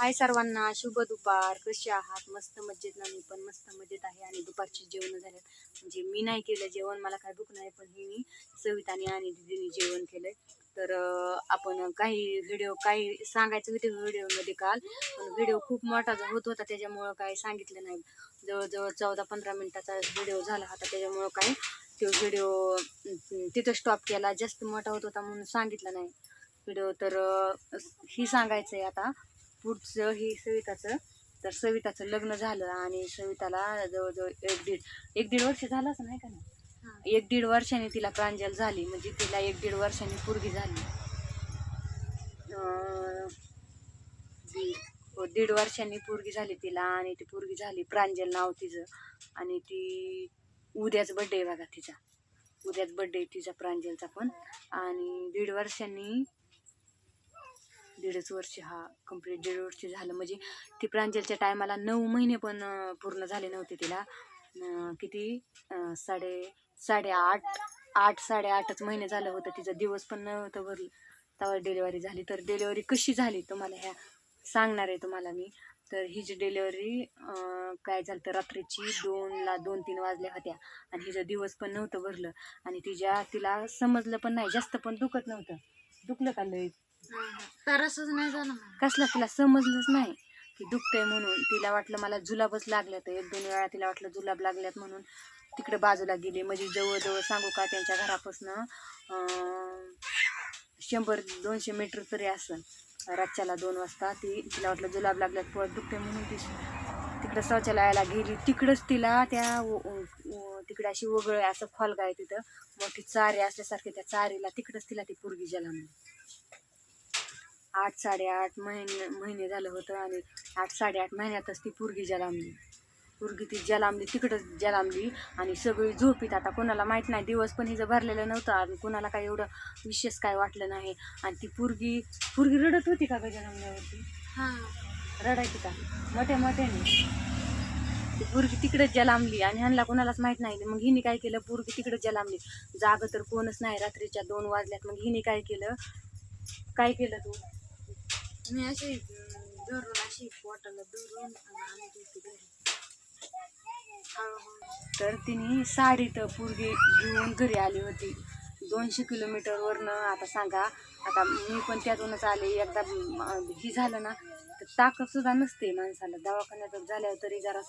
हाय सर्वांना शुभ दुपार. कसे आहात? मस्त मजेत ना? मी पण मस्त मजेत आहे आणि दुपारची जेवण झाले म्हणजे मी नाही केलं जेवण मला काय भूक नाही पण हे मी सविताने आणि दिदीने जेवण केलंय. तर आपण काही व्हिडिओ काही सांगायचं होते व्हिडिओमध्ये काल. पण व्हिडिओ खूप मोठा होत होता त्याच्यामुळं काही सांगितलं नाही. जवळजवळ चौदा पंधरा मिनिटाचा व्हिडिओ झाला होता त्याच्यामुळं काही तो व्हिडिओ तिथं स्टॉप केला. जास्त मोठा होत होता म्हणून सांगितलं नाही. व्हिडिओ तर ही सांगायचं आहे आता. पुढचं ही सविताचं तर सविताचं लग्न झालं आणि सविताला जवळजवळ एक दीड एक दीड वर्ष झालं असं नाही का नाही? एक दीड वर्षाने तिला प्रांजल झाली म्हणजे तिला एक दीड वर्षाने पोरगी झाली. दीड वर्षांनी पोरगी झाली तिला आणि ती पोरगी झाली प्रांजल नाव तिचं आणि ती उद्याच बड्डे आहे बघा तिचा. उद्याच बड्डे तिचा प्रांजलचा पण. आणि दीड वर्षांनी दीडच वर्ष हा कंप्लीट दीड वर्ष झालं. म्हणजे ती प्रांजलच्या टायमाला नऊ महिने पण पूर्ण झाले नव्हते तिला. किती? साडे साडेआठ आठ साडेआठच महिने झालं होतं. तिचा दिवस पण नव्हतं भरलं. तेव्हा डिलेवरी झाली. तर डिलेवरी कशी झाली तुम्हाला ह्या? सांगणार आहे तुम्हाला मी. तर ही जी काय झालं तर रात्रीची दोनला दोन तीन वाजल्या होत्या. आणि हिचं दिवस पण नव्हतं भरलं. आणि तिच्या तिला समजलं पण नाही. जास्त पण दुखत नव्हतं. दुखलं का लय? तरसच नाही कसलं तिला समजलंच नाही. की दुखतंय म्हणून तिला वाटलं मला जुलाबच लागल्यात. एक दोन वेळा तिला वाटलं जुलाब लागल्यात म्हणून तिकडे बाजूला गेली. म्हणजे जवळजवळ सांगू का त्यांच्या घरापासनं शंभर दोनशे मीटर तरी असं रातच्याला दोन वाजता ती तिला वाटलं जुलाब लागल्यात पळत दुखते म्हणून ती तिकडं शौचालयाला गेली. तिकडंच तिला त्या तिकडे अशी वगळ असं खोलगा आहे तिथं. मोठी चारी असल्यासारखे त्या चारीला तिकडंच तिला ती पोरगी म्हणून. आठ साडेआठ महिने महिने झालं होतं आणि आठ साडेआठ महिन्यातच ती पोरगी जलामली पोरगी ती जलामली तिकडंच जलामली आणि सगळी झोपीत. आता कोणाला माहीत नाही दिवस पण हिचं भरलेलं नव्हतं. आणि कोणाला काही एवढं विशेष काय वाटलं नाही. आणि ती पोरगी पोरगी रडत होती का ग जन्मल्यावरती हा. रडायची का? मोठ्या मोठ्याने. ती पोरगी तिकडंच जलामली आणि ह्यांना कोणालाच माहीत नाही. मग हिने काय केलं? पोरगी तिकडंच जलामली जाग तर कोणच नाही. रात्रीच्या दोन वाजल्यात. मग हिने काय केलं? काय केलं तू? मी अशी अं, धरून अशी पोटाला धरून आणि आणत होती घरी. हळूहळू. तर तिने साडीत पोरगी घेऊन घरी आली होती. दोनशे किलोमीटरवरनं आता सांगा आता मी पण त्यातूनच आले. एकदा हे ही झालं ना तर ताकद सुद्धा नसते माणसाला. दवाखान्यात झाल्यावर तरी जरा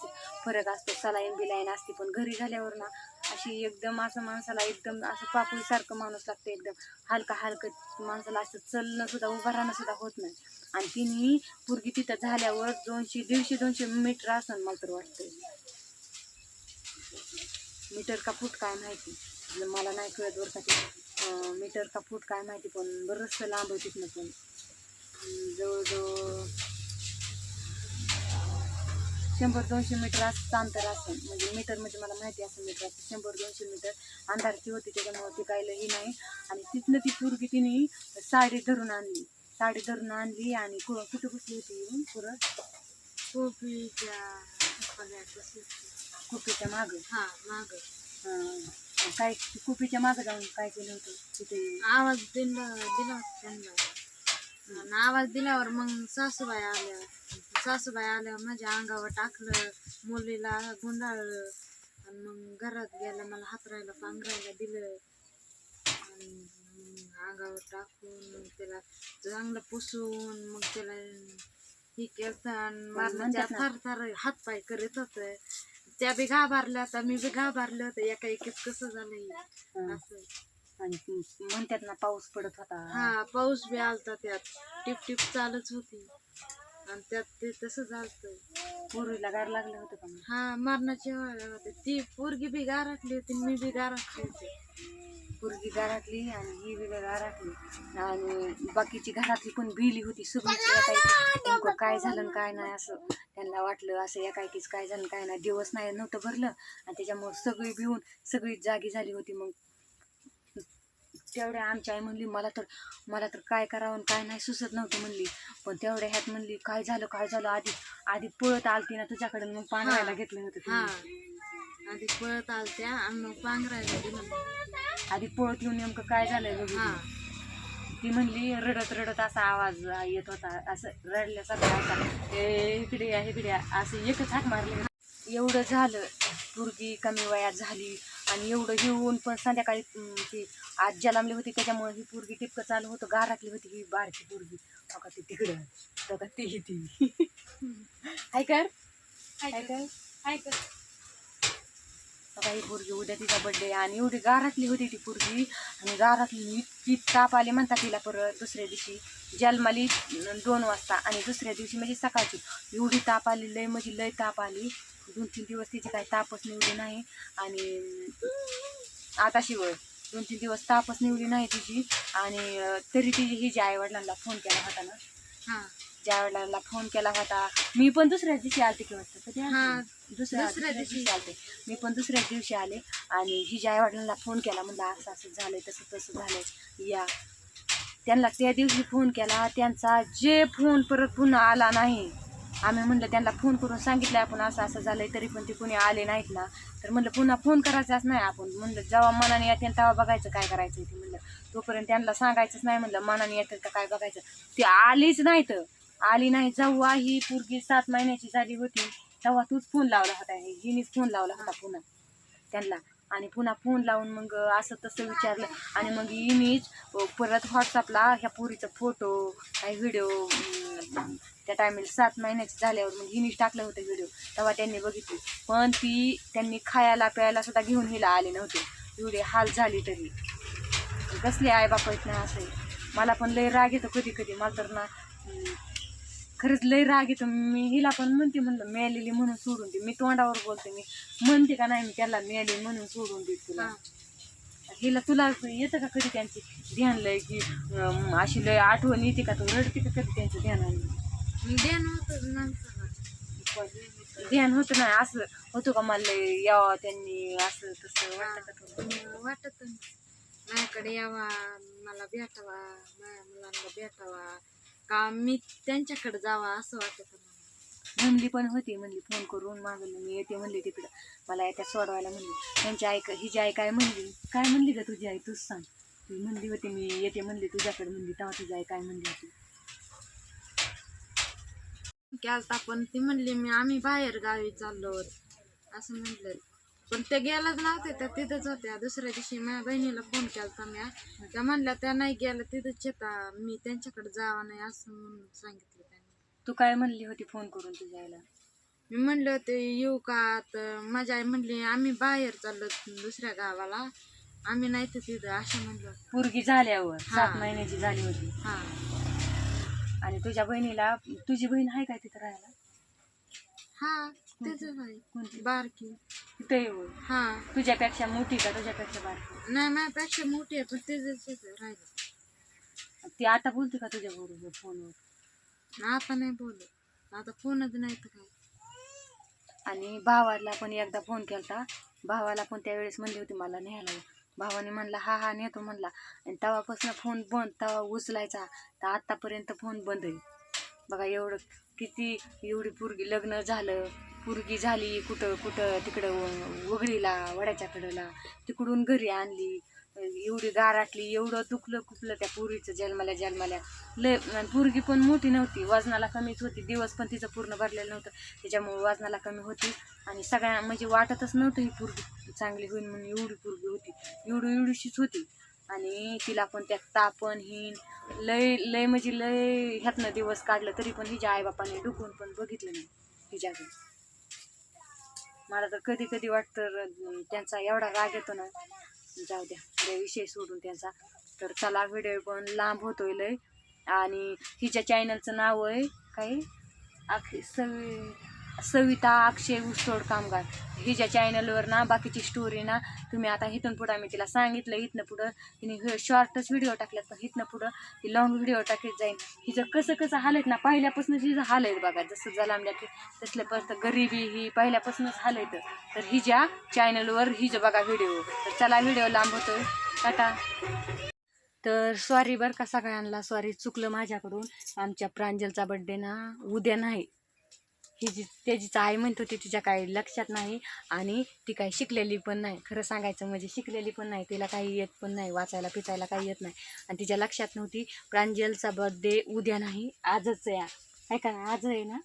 फरक असतो. सलाईन बिलाईन असते पण घरी झाल्यावर ना अशी एकदम असं माणसाला एकदम असं पापुळीसारखं माणूस लागतं एकदम. हलका हलकं माणसाला असं चलणं सुद्धा उभं राहणं सुद्धा होत नाही. आणि तिने पोरगी तिथं झाल्यावर दोनशे दीडशे दोनशे मीटर असं मला तर वाटतंय. मीटर का फूट काय माहिती? म्हणजे मला नाही कळत बरं का मीटर का फूट काय माहिती पण बरंचसं लांब आहे तिथनं पण. जवळजवळ शंभर दोनशे मीटर असं अंतर असतं म्हणजे मीटर म्हणजे मला माहिती असं मीटर असतं शंभर दोनशे मीटर अंधारची होती त्याच्यामुळे ती काही लई नाही. आणि तिथनं ती पोरगी तिने साडी धरून आणली. साडी धरून आणली आणि कु- कुठं बसली होती येऊन पुरं कोपीच्या. कुपीच्या मागं? हा माग. काय कुपीच्या मागं जाऊन काय केलं होतं तिथे? आवाज दिला दिला होता त्यांना. आणि आवाज दिल्यावर मग सासूबाई आल्या. सासूबाई आल्यावर माझ्या अंगावर टाकलं मुलीला गुंडाळलं. आणि मग घरात गेलं मला हातरायला पांघरायला दिलं. आणि अंगावर टाकून मग त्याला चांगलं पुसून मग त्याला ही केलं आणि. थर थर हातपाय करीत होत. त्या बी घाबरल्या तर मी बी घाबरले होते. एका एकीच कसं झालंय हं. असं. आणि म्हणतात ना पाऊस पडत होता. हा पाऊस बी आलता त्यात. टिप टिप चालच होती. आणि त्यात ते तसं झालतं. पोरीला गार लागलं होतं का मग? हा मरणाची वेळ होती ती पोरगी बी गारटली होती मी बी गारटली होती. पोरगी घरातली आणि ही बी घरातली आणि बाकीची घरातली पण बिली होती. सगळी एकाएकी नेमकं काय झालं आणि काय नाही असं त्यांना वाटलं. असं एकाएकीच काय झालं आणि काय नाही. दिवस नाही नव्हतं भरलं. आणि त्याच्यामुळे सगळी भिवून सगळी जागी झाली होती. मग तेवढ्या आमची आई म्हणली मला तर मला तर काय करावं आणि काय नाही सुचत नव्हतं म्हणली. पण तेवढ्या ह्यात म्हणली काय झालं काय झालं? आधी आधी पळत आलती ना तुझ्याकडे मग पांढरायला घेतलं होतं हा. तिने. आधी पळत आलत्या आणि मग पांघरायला दिलं आधी पळत येऊन नेमकं काय झालंय बघ हा. ती म्हणली रडत रडत असा आवाज येत होता असं रडल्यासारखा असा "ए, इकडे या इकडे या" असं एकच हाक मारली. एवढं झालं पोरगी कमी वयात झाली. आणि एवढं घेऊन पण संध्याकाळी ती आज जन्मली होती त्याच्यामुळे ही पोरगी टिपकं चालू होतं गारातली होती ही बारकी पोरगी. बघा ती तिकडं. बघा ती ती हाय कर. हाय कर. बघा ही पोरगी उद्या तिचा बर्थडे आणि एवढी गारातली होती ती पोरगी. आणि गारातली इतकी ताप आली म्हणतात तिला परत दुसऱ्या दिवशी. जन्माली दोन वाजता आणि दुसऱ्या दिवशी म्हणजे सकाळची. एवढी ताप आली लय म्हणजे लय ताप आली. दोन तीन दिवस तिची काही तापच निवडी नाही. आणि आता शिवळ. दोन तीन दिवस तापच निवडी नाही तिची. आणि तरी ती ही ज्या आईवडिलांना फोन केला होता ना हा. ज्या आईवडिलांना फोन केला होता मी पण दुसऱ्याच दिवशी आलते की वाटतं कधी आलते? हा, दुसऱ्या दुसऱ्या दिवशी. दिवशी आलते. मी पण दुसऱ्याच दिवशी आले आणि ही ज्या आईवडिलांना फोन केला म्हणलं असं असं झालंय तसं तसं झालंय. या. त्यांना त्या दिवशी फोन केला त्यांचा जे फोन परत पुन्हा आला नाही. आम्ही म्हणलं त्यांना फोन करून सांगितलं आपण असं असं झालंय तरी पण ते कोणी आले नाहीत ना. तर म्हणलं पुन्हा फोन करायचाच नाही आपण. म्हणलं जेव्हा मनाने येते तेव्हा बघायचं काय करायचं ते. म्हणलं तोपर्यंत त्यांना सांगायचंच नाही. म्हणलं मनाने येते का काय बघायचं? ती आलीच नाही तर आली नाही. जेव्हा ही पोरगी सात महिन्याची झाली होती. तेव्हा तूच फोन लावला होता. हिनीच फोन लावला होता पुन्हा त्यांना. आणि पुन्हा फोन लावून मग असं तसं विचारलं. आणि मग हिनीच परत व्हॉट्सअपला ह्या पोरीचा फोटो काही व्हिडिओ त्या टायमेला सात महिन्याची झाल्यावर मग हिनीच टाकलं होतं व्हिडिओ तेव्हा त्यांनी बघितली. पण ती त्यांनी खायला प्यायला सुद्धा घेऊन हिला आले नव्हते. एवढे हाल झाली तरी. कसले आई बापायत आहेत ना असं. मला पण लय राग येतो कधी कधी. मला तर ना खरंच लय राग येतो. मी हिला पण म्हणते म्हणलं मेलेली म्हणून सोडून दे. मी तोंडावर बोलते. मी म्हणते का नाही मी त्याला मेली म्हणून सोडून दे तुला. हिला तुला येतं का कधी त्यांची ध्यान लय की अं, अशी लय आठवण येते का तू? रडते का कधी त्यांचं ध्यान मी देण होत ध्यान होतं ना असं होतं का मला लय यावं त्यांनी असं तसं वाटतं का तुला? वाटत माझ्याकडे यावा मला भेटावा माझ्या मुलांना भेटावा. का मी त्यांच्याकडे जावा असं वाटत म्हणली पण होती म्हणली फोन करून मागवली मी येते म्हणली तिकडं. मला येत्या सोडवायला म्हणली. त्यांची आई हिची आई काय म्हणली? काय म्हणली का तुझी आई? तूच सांग. ती म्हणली होती मी येते म्हणली तुझ्याकडे म्हणली. तेव्हा तुझी आई काय म्हणली होती? आज पण ती म्हणली मी आम्ही बाहेर गावी चाललो असं म्हटलं पण ते गेलाच नव्हते त्या तिथंच होत्या. दुसऱ्या दिवशी माझ्या बहिणीला फोन केलता म्या त्या म्हणल्या त्या नाही गेल्या तिथंच येता. मी त्यांच्याकडे जावा नाही असं म्हणून सांगितलं. तू काय म्हणली होती फोन करून तुझ्या आईला मी म्हणलं ते येऊ का? तर माझी आई म्हणली आम्ही बाहेर चाललो दुसऱ्या गावाला. आम्ही नाही तर तिथं असं म्हणलं पोरगी झाल्यावर. सात महिन्याची झाली होती. हा. आणि तुझ्या बहिणीला तुझी बहीण आहे काय तिथं राहायला? हा तेच आहे. कोणती? बारकी. तिथं येऊ हा. तुझ्यापेक्षा मोठी का तुझ्यापेक्षा बारकी? नाही माझ्यापेक्षा मोठी आहे पण तेच राहिलं ती आता बोलते का तुझ्या बरोबर फोनवर? आता नाही बोलत. आता फोनच नाही तर काय? आणि भावाला पण एकदा फोन केलता. भावाला पण त्यावेळेस म्हणली होती मला न्यायला. ये. भावाने म्हणला हा हा नेतो म्हणला. आणि तेव्हापासून फोन बंद तेव्हा उचलायचा. तर आत्तापर्यंत फोन बंद आहे. बघा एवढं किती एवढी पोरगी लग्न झालं. पोरगी झाली कुठं कुठं तिकडं व- वगळीला वड्याच्या कडेला तिकडून घरी आणली. एवढी गाराटली एवढं दुखलं खुपलं त्या पुरीचं जन्माल्या जन्माल्या. लय पोरगी पण मोठी नव्हती वजनाला कमीच होती. दिवस पण तिचं पूर्ण भरलेलं नव्हतं. त्याच्यामुळे वजनाला कमी होती. आणि सगळ्या म्हणजे वाटतच नव्हतं ही पोरगी चांगली होईल म्हणून एवढी पोरगी होती. एवढी एवढीशीच होती. आणि तिला पण त्यात तापण हिन लय लय म्हणजे लय ह्यातनं दिवस काढलं तरी पण हिच्या आईबापाने डुकून पण बघितलं नाही हिच्याकडे मला तर कधी कधी वाटतं त्यांचा एवढा राग येतो ना जाऊ द्या लय विषय सोडून त्यांचा. तर चला व्हिडिओ पण लांब होतोय लय. आणि हिच्या चॅनलचं नाव आहे काही अक्षय सगळी सविता अक्षय ऊसतोड कामगार हिच्या चॅनलवर ना बाकीची स्टोरी ना तुम्ही आता इथून पुढं मी तिला सांगितलं इथनं पुढं तिने शॉर्टच व्हिडिओ टाकल्यात पण इथनं पुढं ती लॉंग व्हिडिओ टाकीत जाईल हिचं कसं कसं हालत ना पहिल्यापासूनच हिचं हालत बघा जसं जलामल्या की तसलं परत गरिबी ही पहिल्यापासूनच हालत. तर हिच्या चॅनलवर हिचं बघा व्हिडिओ तर चला व्हिडिओ लांब होतो टाटा. तर सॉरी बरं का सगळ्यांना सॉरी चुकलं माझ्याकडून. आमच्या प्रांजलचा बड्डे ना उद्या नाही. ही जी त्याची आई म्हणत होती तिच्या काही लक्षात नाही आणि ती काही शिकलेली पण नाही. खरं सांगायचं म्हणजे शिकलेली पण नाही तिला काही येत पण नाही वाचायला पिचायला काही येत नाही. आणि तिच्या लक्षात नव्हती प्रांजलचा बर्थडे उद्या नाही आजच आहे. आहे का आज आहे ना?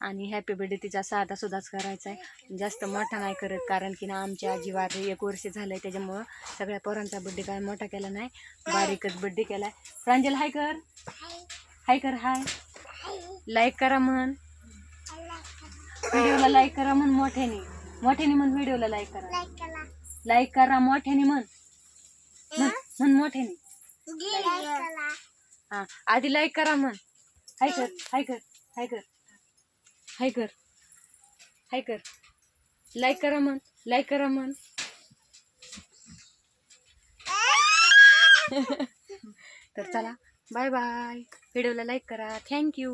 आणि हॅपी बर्थडे तिचा साधा सुद्धाच करायचा आहे. जास्त मोठा नाही करत कारण की ना आमच्या आजीवार एक वर्ष झालं आहे त्याच्यामुळं सगळ्या पोरांचा बड्डे काय मोठा केला नाही. बारीकच बड्डे केला आहे प्रांजल हाय कर. हाय कर हाय. लाईक करा म्हण. व्हिडिओला लाईक करा म्हण मोठ्याने. मोठ्याने म्हण व्हिडिओला लाईक करा. लाईक करा. मोठ्याने म्हण. म्हण मोठ्याने. हा आधी लाईक करा म्हण. हाय कर हाय कर हाय कर. हाय कर हाय कर. लाईक करा म्हण लाईक करा म्हण. तर चला. Bye bye. व्हिडिओला लाईक करा. Thank you